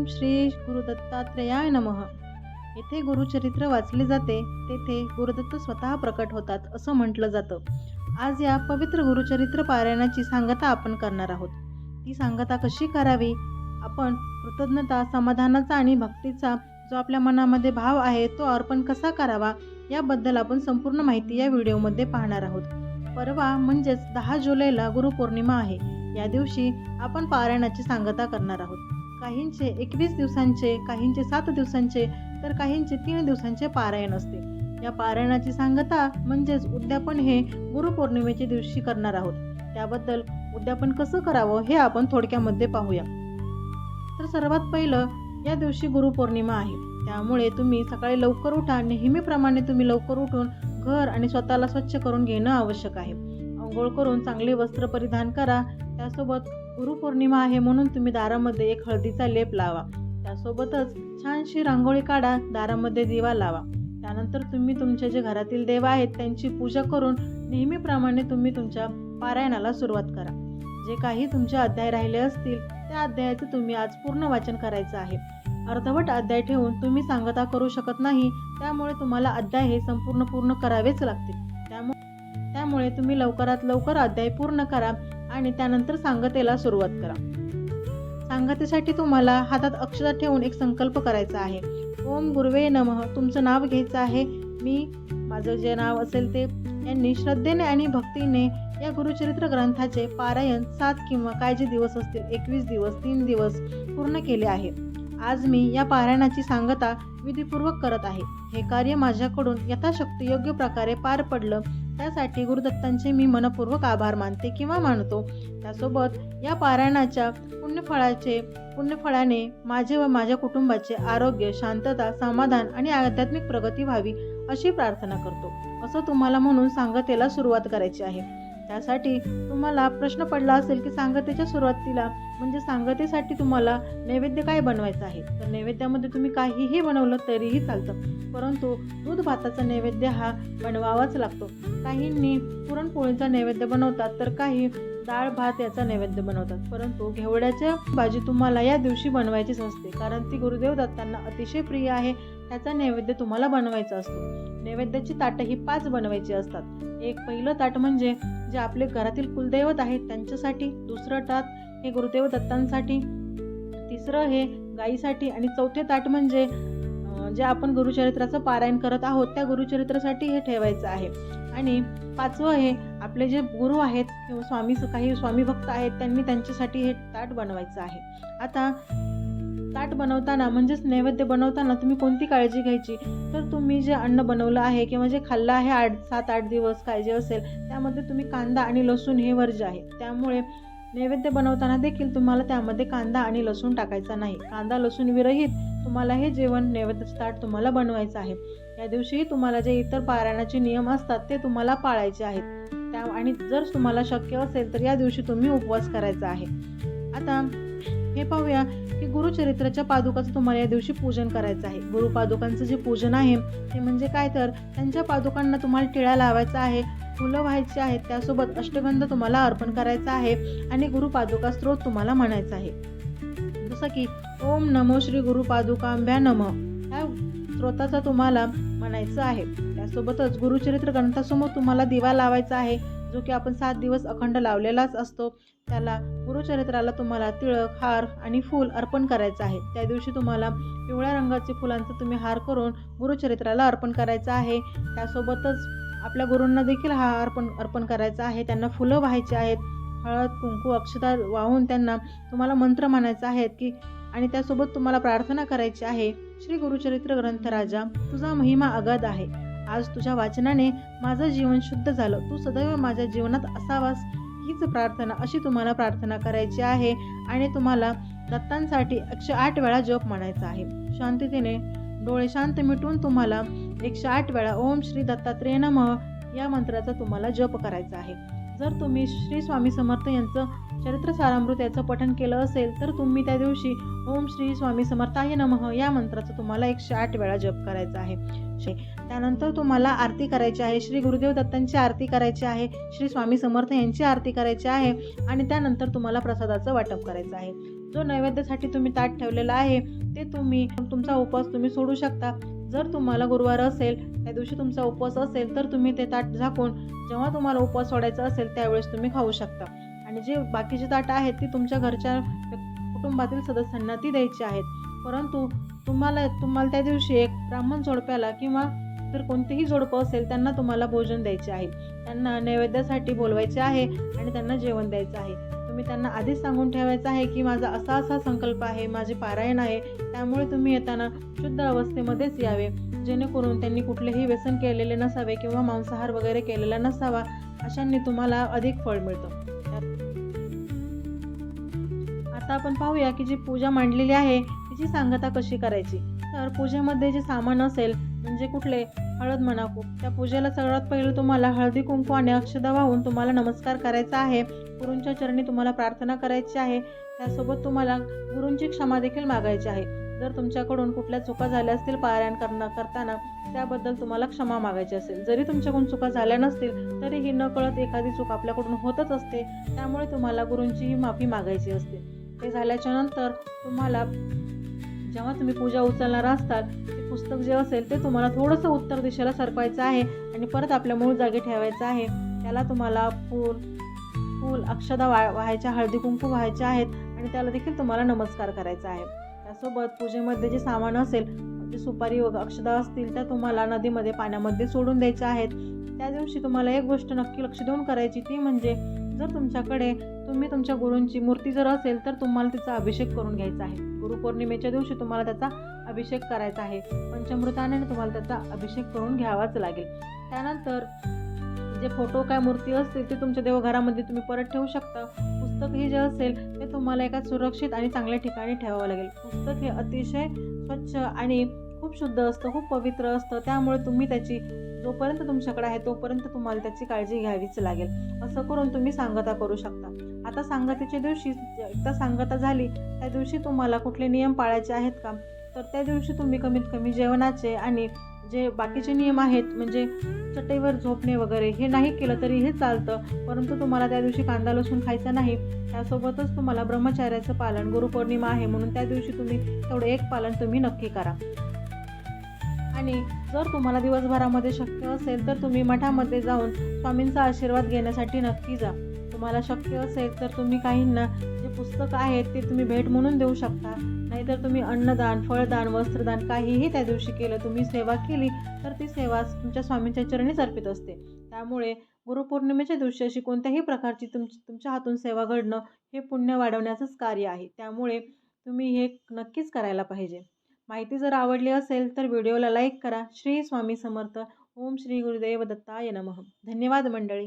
ओम श्री गुरु दत्तात्रेयाय नमः. येथे गुरुचरित्र वाचले जाते तेथे गुरुदत्त स्वतः प्रकट होतात असं म्हटलं जातं. आज या पवित्र गुरुचरित्र पारायणाची सांगता आपण करणार आहोत. ती सांगता कशी करावी? आपण कृतज्ञता समाधानाचा आणि भक्तीचा जो आपल्या मनामध्ये भाव आहे तो अर्पण कसा करावा? याबद्दल आपण संपूर्ण माहिती या व्हिडिओमध्ये पाहणार आहोत. परवा म्हणजेच दहा जुलैला गुरुपौर्णिमा आहे. या दिवशी आपण पारायणाची सांगता करणार आहोत. काहींचे एकवीस दिवसांचे काहींचे सात दिवसांचे तर काहींचे तीन दिवसांचे पारायण असते. या पारायणाची सांगता म्हणजेच उद्यापन हे गुरुपौर्णिमेच्या दिवशी करणार आहोत. त्याबद्दल उद्यापन कसं करावं हे आपण थोडक्यामध्ये पाहूया. तर सर्वात पहिलं या दिवशी गुरुपौर्णिमा आहे. त्यामुळे तुम्ही सकाळी लवकर उठा. नेहमीप्रमाणे तुम्ही लवकर उठून घर आणि स्वतःला स्वच्छ करून घेणं आवश्यक आहे. आंघोळ करून चांगले वस्त्र परिधान करा. त्यासोबत गुरुपौर्णिमा आहे म्हणून तुम्ही दारामध्ये एक हळदीचा लेप लावा. त्यासोबतच छानशी रांगोळी काढा दारामध्ये दिवा लावा. त्यानंतर तुम्ही तुमच्या जे घरातील देव आहेत त्यांची पूजा करून नेहमीप्रमाणे तुम्ही तुमच्या पारायणाला सुरुवात करा. जे काही तुमचे अध्याय राहिले असतील त्या अध्यायाचं तुम्ही आज पूर्ण वाचन करायचं आहे. अर्धवट अध्याय ठेवून तुम्ही सांगता करू शकत नाही त्यामुळे तुम्हाला अध्याय हे संपूर्ण पूर्ण करावेच लागतील. त्यामुळे त्यामुळे तुम्ही लवकरात लवकर अध्याय पूर्ण करा. आणि त्यानंतर सांगतेला सुरुवात करा. सांगतेसाठी तुम्हाला हातात अक्षता ठेवून एक संकल्प करायचा आहे. ओम गुरुवे नमः. तुमचं नाव घ्यायचं आहे. मी माझं जे नाव असेल ते यांनी श्रद्धेने आणि भक्तीने या गुरुचरित्र ग्रंथाचे पारायण सात किंवा काय जे दिवस असतील एकवीस दिवस तीन दिवस पूर्ण केले आहे. आज मी या पारायणाची सांगता विधीपूर्वक करत आहे. हे कार्य माझ्याकडून यथाशक्ती योग्य प्रकारे पार पडलं त्यासाठी गुरुदत्तांचे मी मनपूर्वक आभार मानते किंवा मानतो. त्यासोबत या पारायणाच्या पुण्यफळाचे पुण्यफळाने माझे व माझ्या कुटुंबाचे आरोग्य शांतता समाधान आणि आध्यात्मिक प्रगती व्हावी अशी प्रार्थना करतो. असं तुम्हाला म्हणून सांगतेला सुरुवात करायची आहे. त्यासाठी तुम्हाला प्रश्न पडला असेल की सांगतेच्या सुरुवातीला म्हणजे सांगतेसाठी तुम्हाला नैवेद्य काय बनवायचं आहे? तर नैवेद्यामध्ये तुम्ही काहीही बनवलं तरीही चालतं. परंतु दूध भाताचा नैवेद्य हा बनवावाच लागतो. काहींनी पुरणपोळीचा नैवेद्य बनवतात तर काही डाळ भात याचा नैवेद्य बनवतात. परंतु घेवड्याच्या भाजी तुम्हाला या दिवशी बनवायचीच असते कारण ती गुरुदेव दत्तांना अतिशय प्रिय आहे. त्याचा नैवेद्य तुम्हाला बनवायचा असतो. नैवेद्याची ताटं ही पाच बनवायची असतात. एक पहिलं ताट म्हणजे जे आपले घरातील कुलदैवत आहेत त्यांच्यासाठी दुसरं ताट हे गुरुदेव दत्तांसाठी. तिसरं हे गाईसाठी आणि चौथे ताट म्हणजे जे आपण गुरुचरित्राचं पारायण करत आहोत त्या गुरुचरित्रासाठी हे ठेवायचं आहे. आणि पाचवं हे आपले जे गुरु आहेत किंवा स्वामी काही स्वामी भक्त आहेत त्यांनी त्यांच्यासाठी हे ताट बनवायचं आहे. आता ताट बनवताना म्हणजेच नैवेद्य बनवताना तुम्ही कोणती काळजी घ्यायची? तर तुम्ही जे अन्न बनवलं आहे किंवा जे खाल्लं आहे आठ सात आठ दिवस काय जे असेल त्यामध्ये तुम्ही कांदा आणि लसूण हे वर्ज्य आहे. त्यामुळे नैवेद्य बनवताना देखील तुम्हाला त्यामध्ये कांदा आणि लसूण टाकायचा नाही. कांदा लसूण विरहित तुम्हाला हे जेवण नैवेद्याचं ताट तुम्हाला बनवायचं आहे. या दिवशीही तुम्हाला जे इतर पारायणाचे नियम असतात ते तुम्हाला पाळायचे आहेत. त्या आणि जर तुम्हाला शक्य असेल तर या दिवशी तुम्ही उपवास करायचा आहे. आता हे पाहूया की गुरुचरित्राच्या पादुकाचं तुम्हाला या दिवशी पूजन करायचं आहे. गुरुपादुकांचं जे पूजन आहे ते म्हणजे काय तर त्यांच्या पादुकांना तुम्हाला टिळा लावायचा आहे फुलं व्हायची आहेत त्यासोबत अष्टगंध तुम्हाला अर्पण करायचा आहे आणि गुरुपादुका स्त्रोत तुम्हाला म्हणायचा आहे. जसं की ओम नमो श्री गुरुपादुकांब्या नम ह्या स्त्रोताचा तुम्हाला म्हणायचं आहे. त्यासोबतच गुरुचरित्र ग्रंथासमोर तुम्हाला दिवा लावायचा आहे जो की आपण सात दिवस अखंड लावलेलाच असतो त्याला गुरुचरित्राला तुम्हाला तिळक हार आणि फूल अर्पण करायचं आहे. त्या दिवशी तुम्हाला पिवळ्या रंगाचे फुलांचा तुम्ही हार करून गुरुचरित्राला अर्पण करायचं आहे. त्यासोबतच आपल्या गुरूंना देखील हा अर्पण अर्पण करायचा आहे. त्यांना फुलं व्हायची आहेत. हळद कुंकू अक्षता वाहून त्यांना तुम्हाला मंत्र म्हणायचा आहे की आणि त्यासोबत तुम्हाला प्रार्थना करायची आहे. श्री गुरुचरित्र ग्रंथ राजा तुझा महिमा अगाध आहे. आज तुझ्या वाचनाने माझं जीवन शुद्ध झालं. तू सदैव माझ्या जीवनात असावास. हीच प्रार्थना अशी तुम्हाला प्रार्थना करायची आहे आणि तुम्हाला दत्तांसाठी एकशे आठ वेळा जप म्हणायचा आहे. शांततेने डोळे शांत मिटून तुम्हाला एकशे आठ वेळा ओम श्री दत्तात्रेय नमः या मंत्राचा तुम्हाला जप करायचा आहे. जर तुम्ही श्री स्वामी समर्थ यांचं चरित्र सारामृत याचं पठण केलं असेल तर तुम्ही त्या दिवशी ओम श्री स्वामी समर्थाय नमः या मंत्राचा तुम्हाला एकशे आठ वेळा जप करायचा आहे. त्यानंतर तुम्हाला आरती करायची आहे. श्री गुरुदेव दत्तांची आरती करायची आहे. श्री स्वामी समर्थ यांची आरती करायची आहे. आणि त्यानंतर तुम्हाला प्रसादाचं वाटप करायचं आहे. जो नैवेद्यासाठी तुम्ही ताट ठेवलेला आहे ते तुम्ही तुमचा उपवास तुम्ही सोडू शकता. जर तुम्हाला गुरुवार असेल त्या दिवशी तुमचा उपवास असेल तर तुम्ही ते ताट झाकून जेव्हा तुम्हाला उपवास सोडायचा असेल त्यावेळेस तुम्ही खाऊ शकता. आणि जे बाकीचे ताटं आहेत ती तुमच्या घरच्या कुटुंबातील सदस्यांना ती द्यायची आहेत. परंतु तुम्हाला तुम्हाला त्या दिवशी एक ब्राह्मण जोडप्याला किंवा जर कोणतेही जोडपं असेल त्यांना तुम्हाला भोजन द्यायचे आहे. त्यांना नैवेद्यासाठी बोलवायचे आहे आणि त्यांना जेवण द्यायचं आहे. तुम्ही त्यांना आधीच सांगून ठेवायचं आहे की माझा असा असा संकल्प आहे माझे पारायण आहे त्यामुळे तुम्ही येताना शुद्ध अवस्थेमध्येच यावे. जेणेकरून त्यांनी कुठलेही व्यसन केलेले नसावे किंवा मांसाहार वगैरे केलेला नसावा अशांनी तुम्हाला अधिक फळ मिळतं. आता आपण पाहूया की जी पूजा मांडलेली आहे तिची सांगता कशी करायची? तर पूजेमध्ये जे सामान असेल म्हणजे कुठले हळद म्हणा त्या पूजेला सगळ्यात पहिलं तुम्हाला हळदी कुंकू आणि अक्षदा वाहून तुम्हाला नमस्कार करायचा आहे. गुरूंच्या चरणी तुम्हाला प्रार्थना करायची आहे. त्यासोबत तुम्हाला गुरूंची क्षमा देखील मागायची आहे. जर तुमच्याकडून कुठल्या चुका झाल्या असतील पारायण करणं करताना त्याबद्दल तुम्हाला क्षमा मागायची असेल. जरी तुमच्याकडून चुका झाल्या नसतील तरीही न कळत एखादी चूक आपल्याकडून होतच असते. त्यामुळे तुम्हाला गुरूंचीही माफी मागायची असते. ते झाल्याच्यानंतर तुम्हाला जेव्हा तुम्ही पूजा उचलणार असताल पुस्तक जे असेल ते तुम्हाला थोडंसं उत्तर दिशेला सरकवायचं आहे आणि परत आपल्या मूळ जागी ठेवायचं आहे. त्याला तुम्हाला फूल फूल अक्षदा वा व्हायच्या हळदी कुंकू व्हायचे आहेत आणि त्याला देखील तुम्हाला नमस्कार करायचा आहे. त्यासोबत पूजेमध्ये जे सामान असेल जे सुपारी व अक्षदा असतील त्या तुम्हाला नदीमध्ये पाण्यामध्ये सोडून द्यायच्या आहेत. त्या दिवशी तुम्हाला एक गोष्ट नक्की लक्ष देऊन करायची ती म्हणजे जर तुमच्याकडे तुम्ही तुमच्या गुरूंची मूर्ती जर असेल तर तुम्हाला तिचा अभिषेक करून घ्यायचा आहे. गुरुपौर्णिमेच्या दिवशी तुम्हाला त्याचा अभिषेक करायचा आहे. पंचमृताने तुम्हाला त्याचा अभिषेक करून घ्यावाच लागेल. त्यानंतर जे फोटो काय मूर्ती असतील ते तुमच्या देवघरामध्ये तुम्ही परत ठेवू शकता. पुस्तक हे जे असेल ते तुम्हाला एका सुरक्षित आणि चांगल्या ठिकाणी ठेवावं लागेल. पुस्तक हे अतिशय स्वच्छ आणि खूप शुद्ध असतं खूप पवित्र असतं. त्यामुळे तुम्ही त्याची जोपर्यंत तुमच्याकडे आहे तोपर्यंत तुम्हाला त्याची काळजी घ्यावीच लागेल. असं करून तुम्ही सांगता करू शकता. आता सांगतेच्या दिवशी एकदा सांगता झाली त्या दिवशी तुम्हाला कुठले नियम पाळायचे आहेत का? तर त्या दिवशी तुम्ही कमीत कमी जेवणाचे आणि जे बाकीचे नियम आहेत म्हणजे चटईवर झोपणे वगैरे हे नाही केलं तरी हे चालतं. परंतु तुम्हाला त्या दिवशी कांदा लसूण खायचा नाही. त्यासोबतच तुम्हाला ब्रह्मचार्याचं पालन गुरुपौर्णिमा आहे म्हणून त्या दिवशी तुम्ही तेवढं एक पालन तुम्ही नक्की करा. आणि जर तुम्हाला दिवसभरामध्ये शक्य असेल तर तुम्ही मठामध्ये जाऊन स्वामींचा आशीर्वाद घेण्यासाठी नक्की जा. तुम्हाला शक्य असेल तर तुम्ही काहींना जे पुस्तकं आहेत ते तुम्ही भेट म्हणून देऊ शकता. नाहीतर तुम्ही अन्नदान फळदान वस्त्रदान काहीही त्या दिवशी केलं तुम्ही सेवा केली तर ती सेवा तुमच्या स्वामींच्या चरणीच अर्पित असते. त्यामुळे गुरुपौर्णिमेच्या दिवशी अशी कोणत्याही प्रकारची तुम तुमच्या हातून सेवा घडणं हे पुण्य वाढवण्याचंच कार्य आहे. त्यामुळे तुम्ही हे नक्कीच करायला पाहिजे. माहिती जर आवडली असेल तर व्हिडिओला लाईक करा. श्री स्वामी समर्थ. ओम श्री गुरुदेव दत्ताय नमः. धन्यवाद मंडळी.